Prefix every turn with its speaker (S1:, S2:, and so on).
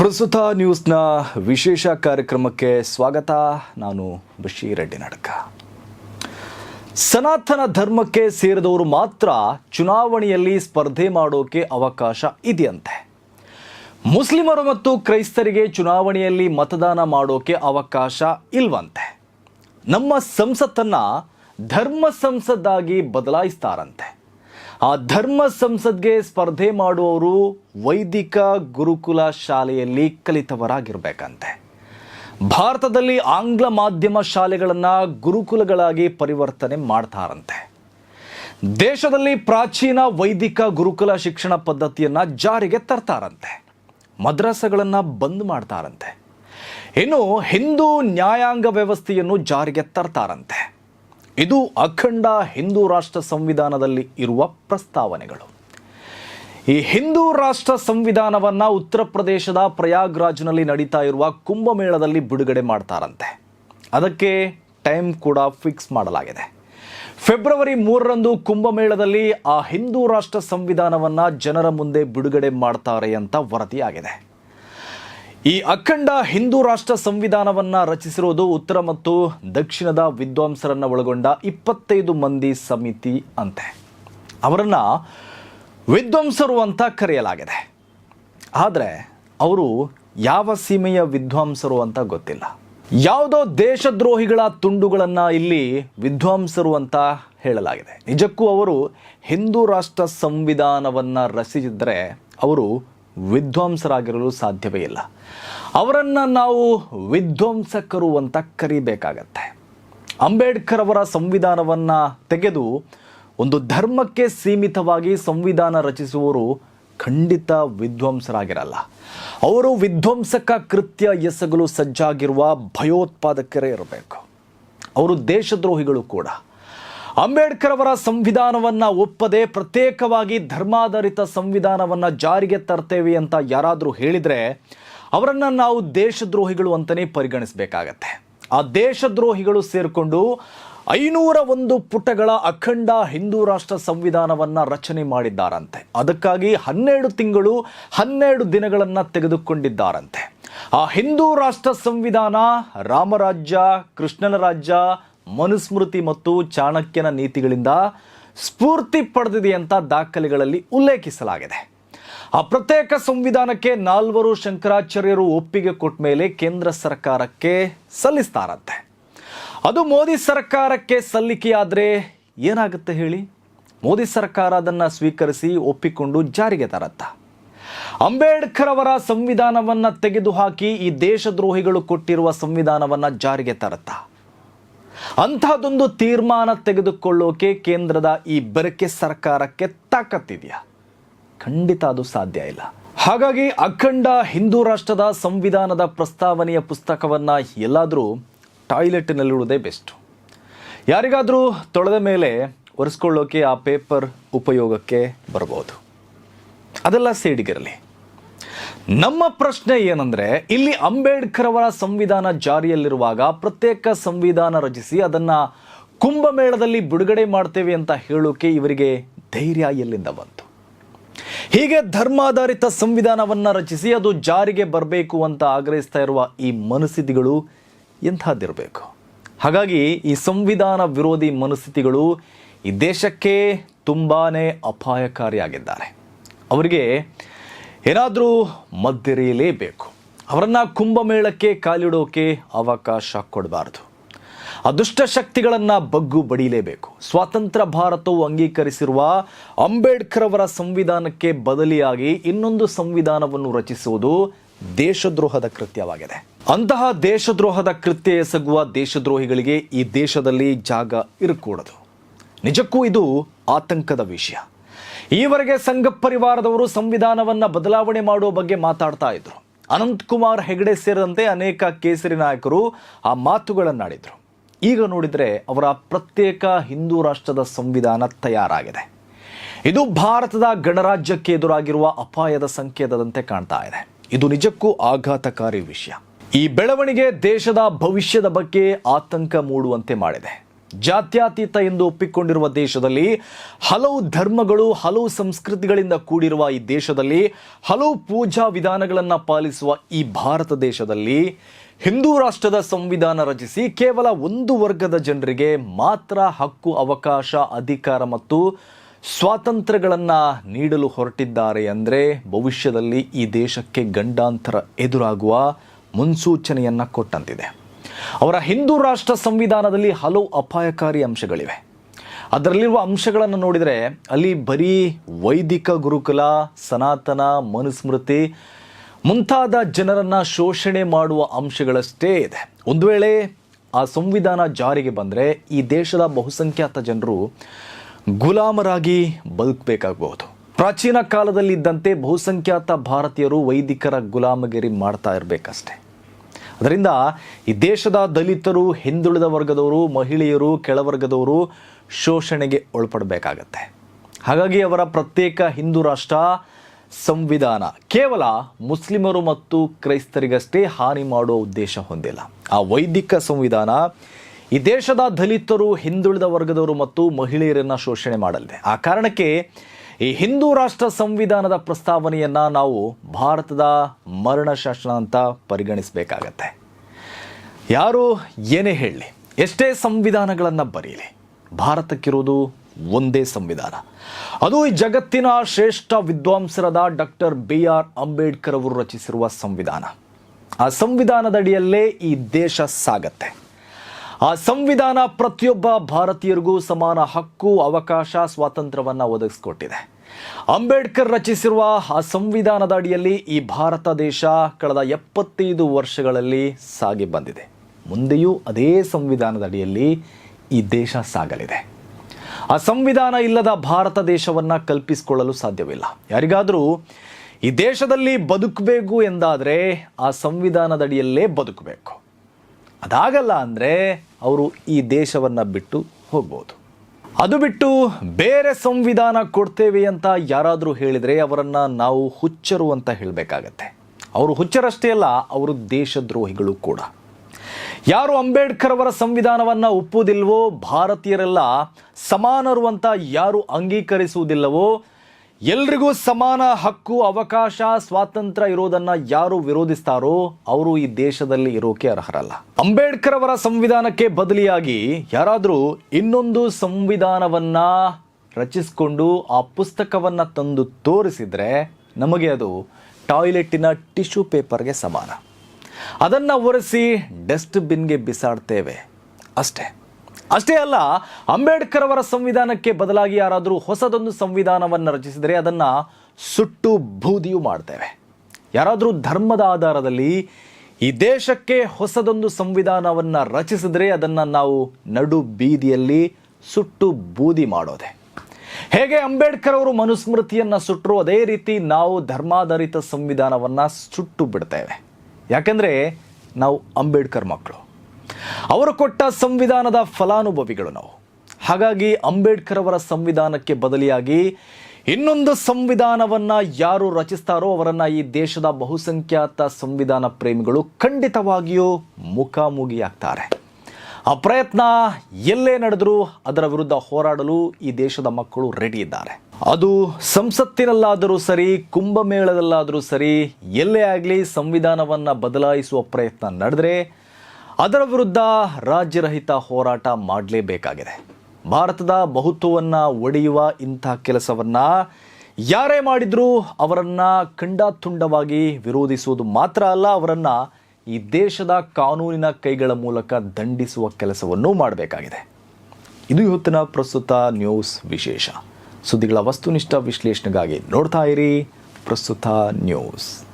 S1: ಪ್ರಸ್ತುತ ನ್ಯೂಸ್ನ ವಿಶೇಷ ಕಾರ್ಯಕ್ರಮಕ್ಕೆ ಸ್ವಾಗತ. ನಾನು ಬಶೀರೆಡ್ಡಿ ನಡಕ. ಸನಾತನ ಧರ್ಮಕ್ಕೆ ಸೇರಿದವರು ಮಾತ್ರ ಚುನಾವಣೆಯಲ್ಲಿ ಸ್ಪರ್ಧೆ ಮಾಡೋಕೆ ಅವಕಾಶ ಇದೆಯಂತೆ. ಮುಸ್ಲಿಮರು ಮತ್ತು ಕ್ರೈಸ್ತರಿಗೆ ಚುನಾವಣೆಯಲ್ಲಿ ಮತದಾನ ಮಾಡೋಕೆ ಅವಕಾಶ ಇಲ್ವಂತೆ. ನಮ್ಮ ಸಂಸತ್ತನ್ನ ಧರ್ಮ ಸಂಸದ್ದಾಗಿ ಬದಲಾಯಿಸ್ತಾರಂತೆ. ಆ ಧರ್ಮ ಸಂಸದ್ಗೆ ಸ್ಪರ್ಧೆ ಮಾಡುವವರು ವೈದಿಕ ಗುರುಕುಲ ಶಾಲೆಯಲ್ಲಿ ಕಲಿತವರಾಗಿರ್ಬೇಕಂತೆ. ಭಾರತದಲ್ಲಿ ಆಂಗ್ಲ ಮಾಧ್ಯಮ ಶಾಲೆಗಳನ್ನು ಗುರುಕುಲಗಳಾಗಿ ಪರಿವರ್ತನೆ ಮಾಡ್ತಾರಂತೆ. ದೇಶದಲ್ಲಿ ಪ್ರಾಚೀನ ವೈದಿಕ ಗುರುಕುಲ ಶಿಕ್ಷಣ ಪದ್ಧತಿಯನ್ನು ಜಾರಿಗೆ ತರ್ತಾರಂತೆ. ಮದ್ರಾಸಗಳನ್ನು ಬಂದ್ ಮಾಡ್ತಾರಂತೆ. ಇನ್ನು ಹಿಂದೂ ನ್ಯಾಯಾಂಗ ವ್ಯವಸ್ಥೆಯನ್ನು ಜಾರಿಗೆ ತರ್ತಾರಂತೆ. ಇದು ಅಖಂಡ ಹಿಂದೂ ರಾಷ್ಟ್ರ ಸಂವಿಧಾನದಲ್ಲಿ ಇರುವ ಪ್ರಸ್ತಾವನೆಗಳು. ಈ ಹಿಂದೂ ರಾಷ್ಟ್ರ ಸಂವಿಧಾನವನ್ನ ಉತ್ತರ ಪ್ರದೇಶದ ಪ್ರಯಾಗ್ರಾಜ್ನಲ್ಲಿ ನಡೀತಾ ಇರುವ ಕುಂಭಮೇಳದಲ್ಲಿ ಬಿಡುಗಡೆ ಮಾಡ್ತಾರಂತೆ. ಅದಕ್ಕೆ ಟೈಮ್ ಕೂಡ ಫಿಕ್ಸ್ ಮಾಡಲಾಗಿದೆ. ಫೆಬ್ರವರಿ ಮೂರರಂದು ಕುಂಭಮೇಳದಲ್ಲಿ ಆ ಹಿಂದೂ ರಾಷ್ಟ್ರ ಸಂವಿಧಾನವನ್ನ ಜನರ ಮುಂದೆ ಬಿಡುಗಡೆ ಮಾಡ್ತಾರೆ ಅಂತ ವರದಿಯಾಗಿದೆ. ಈ ಅಖಂಡ ಹಿಂದೂ ರಾಷ್ಟ್ರ ಸಂವಿಧಾನವನ್ನ ರಚಿಸಿರುವುದು ಉತ್ತರ ಮತ್ತು ದಕ್ಷಿಣದ ವಿದ್ವಾಂಸರನ್ನ ಒಳಗೊಂಡ ಇಪ್ಪತ್ತೈದು ಮಂದಿ ಸಮಿತಿ ಅಂತೆ. ಅವರನ್ನ ವಿದ್ವಾಂಸರು ಅಂತ ಕರೆಯಲಾಗಿದೆ. ಆದರೆ ಅವರು ಯಾವ ಸೀಮೆಯ ವಿದ್ವಾಂಸರು ಅಂತ ಗೊತ್ತಿಲ್ಲ. ಯಾವುದೋ ದೇಶದ್ರೋಹಿಗಳ ತುಂಡುಗಳನ್ನು ಇಲ್ಲಿ ವಿದ್ವಾಂಸರು ಅಂತ ಹೇಳಲಾಗಿದೆ. ನಿಜಕ್ಕೂ ಅವರು ಹಿಂದೂ ರಾಷ್ಟ್ರ ಸಂವಿಧಾನವನ್ನು ರಚಿಸಿದ್ರೆ ಅವರು ವಿದ್ವಾಂಸರಾಗಿರಲು ಸಾಧ್ಯವೇ ಇಲ್ಲ. ಅವರನ್ನು ನಾವು ವಿಧ್ವಂಸಕರು ಅಂತ ಕರಿಬೇಕಾಗತ್ತೆ. ಅಂಬೇಡ್ಕರ್ ಅವರ ಸಂವಿಧಾನವನ್ನು ತೆಗೆದು ಒಂದು ಧರ್ಮಕ್ಕೆ ಸೀಮಿತವಾಗಿ ಸಂವಿಧಾನ ರಚಿಸುವವರು ಖಂಡಿತ ವಿಧ್ವಂಸರಾಗಿರಲ್ಲ ಅವರು ವಿಧ್ವಂಸಕ ಕೃತ್ಯ ಎಸಗಲು ಸಜ್ಜಾಗಿರುವ ಭಯೋತ್ಪಾದಕರೇ ಇರಬೇಕು. ಅವರು ದೇಶದ್ರೋಹಿಗಳು ಕೂಡ. ಅಂಬೇಡ್ಕರ್ ಅವರ ಸಂವಿಧಾನವನ್ನ ಒಪ್ಪದೆ ಪ್ರತ್ಯೇಕವಾಗಿ ಧರ್ಮಾಧಾರಿತ ಸಂವಿಧಾನವನ್ನ ಜಾರಿಗೆ ತರ್ತೇವೆ ಅಂತ ಯಾರಾದರೂ ಹೇಳಿದ್ರೆ ಅವರನ್ನ ನಾವು ದೇಶದ್ರೋಹಿಗಳು ಅಂತಲೇ ಪರಿಗಣಿಸಬೇಕಾಗತ್ತೆ. ಆ ದೇಶದ್ರೋಹಿಗಳು ಸೇರಿಕೊಂಡು ಐನೂರ ಒಂದು ಪುಟಗಳ ಅಖಂಡ ಹಿಂದೂ ರಾಷ್ಟ್ರ ಸಂವಿಧಾನವನ್ನ ರಚನೆ ಮಾಡಿದ್ದಾರಂತೆ. ಅದಕ್ಕಾಗಿ ಹನ್ನೆರಡು ತಿಂಗಳು ಹನ್ನೆರಡು ದಿನಗಳನ್ನ ತೆಗೆದುಕೊಂಡಿದ್ದಾರಂತೆ. ಆ ಹಿಂದೂ ರಾಷ್ಟ್ರ ಸಂವಿಧಾನ ರಾಮರಾಜ್ಯ, ಕೃಷ್ಣನ ರಾಜ್ಯ ಮನುಸ್ಮೃತಿ ಮತ್ತು ಚಾಣಕ್ಯನ ನೀತಿಗಳಿಂದ ಸ್ಫೂರ್ತಿ ಪಡೆದಿದೆ ಅಂತ ದಾಖಲೆಗಳಲ್ಲಿ ಉಲ್ಲೇಖಿಸಲಾಗಿದೆ. ಆ ಪ್ರತ್ಯೇಕ ಸಂವಿಧಾನಕ್ಕೆ ನಾಲ್ವರು ಶಂಕರಾಚಾರ್ಯರು ಒಪ್ಪಿಗೆ ಕೊಟ್ಟ ಮೇಲೆ ಕೇಂದ್ರ ಸರ್ಕಾರಕ್ಕೆ ಸಲ್ಲಿಸ್ತಾರಂತೆ. ಅದು ಮೋದಿ ಸರ್ಕಾರಕ್ಕೆ ಸಲ್ಲಿಕೆಯಾದರೆ ಏನಾಗುತ್ತೆ ಹೇಳಿ? ಮೋದಿ ಸರ್ಕಾರ ಅದನ್ನು ಸ್ವೀಕರಿಸಿ ಒಪ್ಪಿಕೊಂಡು ಜಾರಿಗೆ ತರತ್ತ? ಅಂಬೇಡ್ಕರ್ ಅವರ ಸಂವಿಧಾನವನ್ನು ತೆಗೆದುಹಾಕಿ ಈ ದೇಶದ್ರೋಹಿಗಳು ಕೊಟ್ಟಿರುವ ಸಂವಿಧಾನವನ್ನು ಜಾರಿಗೆ ತರತ್ತ? ಅಂತಹದೊಂದು ತೀರ್ಮಾನ ತೆಗೆದುಕೊಳ್ಳೋಕೆ ಕೇಂದ್ರದ ಈ ಬೆರಕೆ ಸರ್ಕಾರಕ್ಕೆ ತಾಕತ್ತಿದೆಯಾ? ಖಂಡಿತ ಅದು ಸಾಧ್ಯ ಇಲ್ಲ. ಹಾಗಾಗಿ ಅಖಂಡ ಹಿಂದೂ ರಾಷ್ಟ್ರದ ಸಂವಿಧಾನದ ಪ್ರಸ್ತಾವನೆಯ ಪುಸ್ತಕವನ್ನು ಎಲ್ಲಾದರೂ ಟಾಯ್ಲೆಟ್ನಲ್ಲಿಡುವುದೇ ಬೆಸ್ಟು. ಯಾರಿಗಾದರೂ ತೊಳೆದ ಮೇಲೆ ಒರೆಸ್ಕೊಳ್ಳೋಕೆ ಆ ಪೇಪರ್ ಉಪಯೋಗಕ್ಕೆ ಬರಬಹುದು ಅದೆಲ್ಲ ಸೈಡಿಗಿರಲಿ. ನಮ್ಮ ಪ್ರಶ್ನೆ ಏನಂದ್ರೆ, ಇಲ್ಲಿ ಅಂಬೇಡ್ಕರ್ ಅವರ ಸಂವಿಧಾನ ಜಾರಿಯಲ್ಲಿರುವಾಗ ಪ್ರತ್ಯೇಕ ಸಂವಿಧಾನ ರಚಿಸಿ ಅದನ್ನ ಕುಂಭಮೇಳದಲ್ಲಿ ಬಿಡುಗಡೆ ಮಾಡ್ತೇವೆ ಅಂತ ಹೇಳೋಕೆ ಇವರಿಗೆ ಧೈರ್ಯ ಎಲ್ಲಿಂದ ಬಂತು? ಹೀಗೆ ಧರ್ಮಾಧಾರಿತ ಸಂವಿಧಾನವನ್ನ ರಚಿಸಿ ಅದು ಜಾರಿಗೆ ಬರಬೇಕು ಅಂತ ಆಗ್ರಹಿಸ್ತಾ ಇರುವ ಈ ಮನಸ್ಥಿತಿಗಳು ಎಂಥದ್ದಿರಬೇಕು? ಹಾಗಾಗಿ ಈ ಸಂವಿಧಾನ ವಿರೋಧಿ ಮನಸ್ಥಿತಿಗಳು ಈ ದೇಶಕ್ಕೆ ತುಂಬಾನೇ ಅಪಾಯಕಾರಿಯಾಗಿದ್ದಾರೆ. ಅವರಿಗೆ ಏನಾದರೂ ಮದ್ದೆರೆಯಲೇಬೇಕು ಅವರನ್ನು ಕುಂಭಮೇಳಕ್ಕೆ ಕಾಲಿಡೋಕೆ ಅವಕಾಶ ಕೊಡಬಾರ್ದು. ಅದೃಷ್ಟ ಶಕ್ತಿಗಳನ್ನು ಬಗ್ಗು ಬಡಿಯಲೇಬೇಕು ಸ್ವಾತಂತ್ರ್ಯ ಭಾರತವು ಅಂಗೀಕರಿಸಿರುವ ಅಂಬೇಡ್ಕರ್ ಅವರ ಸಂವಿಧಾನಕ್ಕೆ ಬದಲಿಯಾಗಿ ಇನ್ನೊಂದು ಸಂವಿಧಾನವನ್ನು ರಚಿಸುವುದು ದೇಶದ್ರೋಹದ ಕೃತ್ಯವಾಗಿದೆ. ಅಂತಹ ದೇಶದ್ರೋಹದ ಕೃತ್ಯ ಎಸಗುವ ದೇಶದ್ರೋಹಿಗಳಿಗೆ ಈ ದೇಶದಲ್ಲಿ ಜಾಗ ಇರಕೂಡದು. ನಿಜಕ್ಕೂ ಇದು ಆತಂಕದ ವಿಷಯ. ಈವರೆಗೆ ಸಂಘ ಪರಿವಾರದವರು ಸಂವಿಧಾನವನ್ನ ಬದಲಾವಣೆ ಮಾಡುವ ಬಗ್ಗೆ ಮಾತಾಡ್ತಾ ಇದ್ರು. ಅನಂತಕುಮಾರ್ ಹೆಗಡೆ ಸೇರಿದಂತೆ ಅನೇಕ ಕೇಸರಿ ನಾಯಕರು ಆ ಮಾತುಗಳನ್ನಾಡಿದ್ರು. ಈಗ ನೋಡಿದ್ರೆ ಅವರ ಪ್ರತ್ಯೇಕ ಹಿಂದೂ ರಾಷ್ಟ್ರದ ಸಂವಿಧಾನ ತಯಾರಾಗಿದೆ. ಇದು ಭಾರತದ ಗಣರಾಜ್ಯಕ್ಕೆ ಎದುರಾಗಿರುವ ಅಪಾಯದ ಸಂಕೇತದಂತೆ ಕಾಣ್ತಾ ಇದೆ. ಇದು ನಿಜಕ್ಕೂ ಆಘಾತಕಾರಿ ವಿಷಯ. ಈ ಬೆಳವಣಿಗೆ ದೇಶದ ಭವಿಷ್ಯದ ಬಗ್ಗೆ ಆತಂಕ ಮೂಡುವಂತೆ ಮಾಡಿದೆ. ಜಾತ್ಯತೀತ ಎಂದು ಒಪ್ಪಿಕೊಂಡಿರುವ ದೇಶದಲ್ಲಿ ಹಲವು ಧರ್ಮಗಳು, ಹಲವು ಸಂಸ್ಕೃತಿಗಳಿಂದ ಕೂಡಿರುವ ಈ ದೇಶದಲ್ಲಿ, ಹಲವು ಪೂಜಾ ವಿಧಾನಗಳನ್ನು ಪಾಲಿಸುವ ಈ ಭಾರತ ದೇಶದಲ್ಲಿ ಹಿಂದೂ ರಾಷ್ಟ್ರದ ಸಂವಿಧಾನ ರಚಿಸಿ ಕೇವಲ ಒಂದು ವರ್ಗದ ಜನರಿಗೆ ಮಾತ್ರ ಹಕ್ಕು, ಅವಕಾಶ, ಅಧಿಕಾರ ಮತ್ತು ಸ್ವಾತಂತ್ರ್ಯಗಳನ್ನು ನೀಡಲು ಹೊರಟಿದ್ದಾರೆ ಅಂದರೆ ಭವಿಷ್ಯದಲ್ಲಿ ಈ ದೇಶಕ್ಕೆ ಗಂಡಾಂತರ ಎದುರಾಗುವ ಮುನ್ಸೂಚನೆಯನ್ನು ಕೊಟ್ಟಂತಿದೆ. ಅವರ ಹಿಂದೂ ರಾಷ್ಟ್ರ ಸಂವಿಧಾನದಲ್ಲಿ ಹಲವು ಅಪಾಯಕಾರಿ ಅಂಶಗಳಿವೆ. ಅದರಲ್ಲಿರುವ ಅಂಶಗಳನ್ನು ನೋಡಿದರೆ ಅಲ್ಲಿ ಬರೀ ವೈದಿಕ ಗುರುಕುಲ, ಸನಾತನ, ಮನುಸ್ಮೃತಿ ಮುಂತಾದ ಜನರನ್ನು ಶೋಷಣೆ ಮಾಡುವ ಅಂಶಗಳಷ್ಟೇ ಇದೆ. ಒಂದು ವೇಳೆ ಆ ಸಂವಿಧಾನ ಜಾರಿಗೆ ಬಂದರೆ ಈ ದೇಶದ ಬಹುಸಂಖ್ಯಾತ ಜನರು ಗುಲಾಮರಾಗಿ ಬದುಕಬೇಕಾಗಬಹುದು. ಪ್ರಾಚೀನ ಕಾಲದಲ್ಲಿದ್ದಂತೆ ಬಹುಸಂಖ್ಯಾತ ಭಾರತೀಯರು ವೈದಿಕರ ಗುಲಾಮಗಿರಿ ಮಾಡ್ತಾ ಇರಬೇಕಷ್ಟೆ. ಅದರಿಂದ ಈ ದೇಶದ ದಲಿತರು, ಹಿಂದುಳಿದ ವರ್ಗದವರು, ಮಹಿಳೆಯರು, ಕೆಳವರ್ಗದವರು ಶೋಷಣೆಗೆ ಒಳಪಡಬೇಕಾಗತ್ತೆ. ಹಾಗಾಗಿ ಅವರ ಪ್ರತ್ಯೇಕ ಹಿಂದೂ ರಾಷ್ಟ್ರ ಸಂವಿಧಾನ ಕೇವಲ ಮುಸ್ಲಿಮರು ಮತ್ತು ಕ್ರೈಸ್ತರಿಗಷ್ಟೇ ಹಾನಿ ಮಾಡುವ ಉದ್ದೇಶ ಹೊಂದಿಲ್ಲ. ಆ ವೈದಿಕ ಸಂವಿಧಾನ ಈ ದೇಶದ ದಲಿತರು, ಹಿಂದುಳಿದ ವರ್ಗದವರು ಮತ್ತು ಮಹಿಳೆಯರನ್ನು ಶೋಷಣೆ ಮಾಡಲಿದೆ. ಆ ಕಾರಣಕ್ಕೆ ಈ ಹಿಂದೂ ರಾಷ್ಟ್ರ ಸಂವಿಧಾನದ ಪ್ರಸ್ತಾವನೆಯನ್ನ ನಾವು ಭಾರತದ ಮರಣ ಶಾಸನ ಅಂತ ಪರಿಗಣಿಸಬೇಕಾಗತ್ತೆ. ಯಾರು ಏನೇ ಹೇಳಲಿ ಎಷ್ಟೇ ಸಂವಿಧಾನಗಳನ್ನು ಬರೀಲಿ, ಭಾರತಕ್ಕಿರೋದು ಒಂದೇ ಸಂವಿಧಾನ. ಅದು ಈ ಜಗತ್ತಿನ ಶ್ರೇಷ್ಠ ವಿದ್ವಾಂಸರಾದ ಡಾಕ್ಟರ್ ಬಿ ಆರ್ ಅಂಬೇಡ್ಕರ್ ಅವರು ರಚಿಸಿರುವ ಸಂವಿಧಾನ. ಆ ಸಂವಿಧಾನದಡಿಯಲ್ಲೇ ಈ ದೇಶ ಸಾಗತ್ತೆ. ಆ ಸಂವಿಧಾನ ಪ್ರತಿಯೊಬ್ಬ ಭಾರತೀಯರಿಗೂ ಸಮಾನ ಹಕ್ಕು, ಅವಕಾಶ, ಸ್ವಾತಂತ್ರ್ಯವನ್ನು ಒದಗಿಸ್ಕೊಟ್ಟಿದೆ. ಅಂಬೇಡ್ಕರ್ ರಚಿಸಿರುವ ಆ ಸಂವಿಧಾನದ ಅಡಿಯಲ್ಲಿ ಈ ಭಾರತ ದೇಶ ಕಳೆದ ಎಪ್ಪತ್ತೈದು ವರ್ಷಗಳಲ್ಲಿ ಸಾಗಿ ಬಂದಿದೆ. ಮುಂದೆಯೂ ಅದೇ ಸಂವಿಧಾನದ ಅಡಿಯಲ್ಲಿ ಈ ದೇಶ ಸಾಗಲಿದೆ. ಆ ಸಂವಿಧಾನ ಇಲ್ಲದ ಭಾರತ ದೇಶವನ್ನು ಕಲ್ಪಿಸಿಕೊಳ್ಳಲು ಸಾಧ್ಯವಿಲ್ಲ. ಯಾರಿಗಾದರೂ ಈ ದೇಶದಲ್ಲಿ ಬದುಕಬೇಕು ಎಂದಾದರೆ ಆ ಸಂವಿಧಾನದಡಿಯಲ್ಲೇ ಬದುಕಬೇಕು. ಅದಾಗಲ್ಲ ಅಂದರೆ ಅವರು ಈ ದೇಶವನ್ನು ಬಿಟ್ಟು ಹೋಗ್ಬೋದು. ಅದು ಬಿಟ್ಟು ಬೇರೆ ಸಂವಿಧಾನ ಕೊಡ್ತೇವೆ ಅಂತ ಯಾರಾದರೂ ಹೇಳಿದರೆ ಅವರನ್ನು ನಾವು ಹುಚ್ಚರು ಅಂತ ಹೇಳಬೇಕಾಗತ್ತೆ. ಅವರು ಹುಚ್ಚರಷ್ಟೇ ಅಲ್ಲ, ಅವರು ದೇಶದ್ರೋಹಿಗಳು ಕೂಡ. ಯಾರು ಅಂಬೇಡ್ಕರ್ ಅವರ ಸಂವಿಧಾನವನ್ನು ಒಪ್ಪುವುದಿಲ್ವೋ, ಭಾರತೀಯರೆಲ್ಲ ಸಮಾನರು ಅಂತ ಯಾರು ಅಂಗೀಕರಿಸುವುದಿಲ್ಲವೋ ಎಲ್ರಿಗೂ ಸಮಾನ ಹಕ್ಕು, ಅವಕಾಶ, ಸ್ವಾತಂತ್ರ್ಯ ಇರೋದನ್ನ ಯಾರು ವಿರೋಧಿಸ್ತಾರೋ ಅವರು ಈ ದೇಶದಲ್ಲಿ ಇರೋಕೆ ಅರ್ಹರಲ್ಲ. ಅಂಬೇಡ್ಕರ್ ಅವರ ಸಂವಿಧಾನಕ್ಕೆ ಬದಲಿಯಾಗಿ ಯಾರಾದರೂ ಇನ್ನೊಂದು ಸಂವಿಧಾನವನ್ನ ರಚಿಸಿಕೊಂಡು ಆ ಪುಸ್ತಕವನ್ನ ತಂದು ತೋರಿಸಿದ್ರೆ ನಮಗೆ ಅದು ಟಾಯ್ಲೆಟಿನ ಟಿಶ್ಯೂ ಪೇಪರ್ಗೆ ಸಮಾನ. ಅದನ್ನು ಒರೆಸಿ ಡಸ್ಟ್ಬಿನ್ಗೆ ಬಿಸಾಡ್ತೇವೆ. ಅಷ್ಟೇ. ಅಷ್ಟೇ ಅಲ್ಲ, ಅಂಬೇಡ್ಕರ್ ಅವರ ಸಂವಿಧಾನಕ್ಕೆ ಬದಲಾಗಿ ಯಾರಾದರೂ ಹೊಸದೊಂದು ಸಂವಿಧಾನವನ್ನು ರಚಿಸಿದರೆ ಅದನ್ನು ಸುಟ್ಟು ಬೂದಿಯು ಮಾಡ್ತೇವೆ. ಯಾರಾದರೂ ಧರ್ಮದ ಆಧಾರದಲ್ಲಿ ಈ ದೇಶಕ್ಕೆ ಹೊಸದೊಂದು ಸಂವಿಧಾನವನ್ನು ರಚಿಸಿದರೆ ಅದನ್ನು ನಾವು ನಡು ಬೀದಿಯಲ್ಲಿ ಸುಟ್ಟು ಬೂದಿ ಮಾಡೋದೆ. ಹೇಗೆ ಅಂಬೇಡ್ಕರ್ ಅವರು ಮನುಸ್ಮೃತಿಯನ್ನು ಸುಟ್ಟರು ಅದೇ ರೀತಿ ನಾವು ಧರ್ಮಾಧಾರಿತ ಸಂವಿಧಾನವನ್ನು ಸುಟ್ಟು ಬಿಡ್ತೇವೆ. ಯಾಕೆಂದರೆ ನಾವು ಅಂಬೇಡ್ಕರ್ ಮಕ್ಕಳು. ಅವರು ಕೊಟ್ಟ ಸಂವಿಧಾನದ ಫಲಾನುಭವಿಗಳು ನಾವು. ಹಾಗಾಗಿ ಅಂಬೇಡ್ಕರ್ ಅವರ ಸಂವಿಧಾನಕ್ಕೆ ಬದಲಿಯಾಗಿ ಇನ್ನೊಂದು ಸಂವಿಧಾನವನ್ನ ಯಾರು ರಚಿಸ್ತಾರೋ ಅವರನ್ನ ಈ ದೇಶದ ಬಹುಸಂಖ್ಯಾತ ಸಂವಿಧಾನ ಪ್ರೇಮಿಗಳು ಖಂಡಿತವಾಗಿಯೂ ಮುಖಾಮುಖಿಯಾಗ್ತಾರೆ ಆ ಪ್ರಯತ್ನ ಎಲ್ಲೇ ನಡೆದರೂ ಅದರ ವಿರುದ್ಧ ಹೋರಾಡಲು ಈ ದೇಶದ ಮಕ್ಕಳು ರೆಡಿ ಇದ್ದಾರೆ. ಅದು ಸಂಸತ್ತಿನಲ್ಲಾದರೂ ಸರಿ, ಕುಂಭಮೇಳದಲ್ಲಾದರೂ ಸರಿ, ಎಲ್ಲೇ ಆಗಲಿ ಸಂವಿಧಾನವನ್ನು ಬದಲಾಯಿಸುವ ಪ್ರಯತ್ನ ನಡೆದರೆ ಅದರ ವಿರುದ್ಧ ರಾಜ್ಯರಹಿತ ಹೋರಾಟ ಮಾಡಲೇಬೇಕಾಗಿದೆ. ಭಾರತದ ಬಹುತ್ವವನ್ನು ಒಡೆಯುವ ಇಂಥ ಕೆಲಸವನ್ನು ಯಾರೇ ಮಾಡಿದರೂ ಅವರನ್ನು ಖಂಡಾತುಂಡವಾಗಿ ವಿರೋಧಿಸುವುದು ಮಾತ್ರ ಅಲ್ಲ, ಅವರನ್ನು ಈ ದೇಶದ ಕಾನೂನಿನ ಕೈಗಳ ಮೂಲಕ ದಂಡಿಸುವ ಕೆಲಸವನ್ನೂ ಮಾಡಬೇಕಾಗಿದೆ. ಇದು ಇವತ್ತಿನ ಪ್ರಸ್ತುತ ನ್ಯೂಸ್ ವಿಶೇಷ. ಸುದ್ದಿಗಳ ವಸ್ತುನಿಷ್ಠ ವಿಶ್ಲೇಷಣೆಗಾಗಿ ನೋಡ್ತಾ ಇರಿ ಪ್ರಸ್ತುತ ನ್ಯೂಸ್.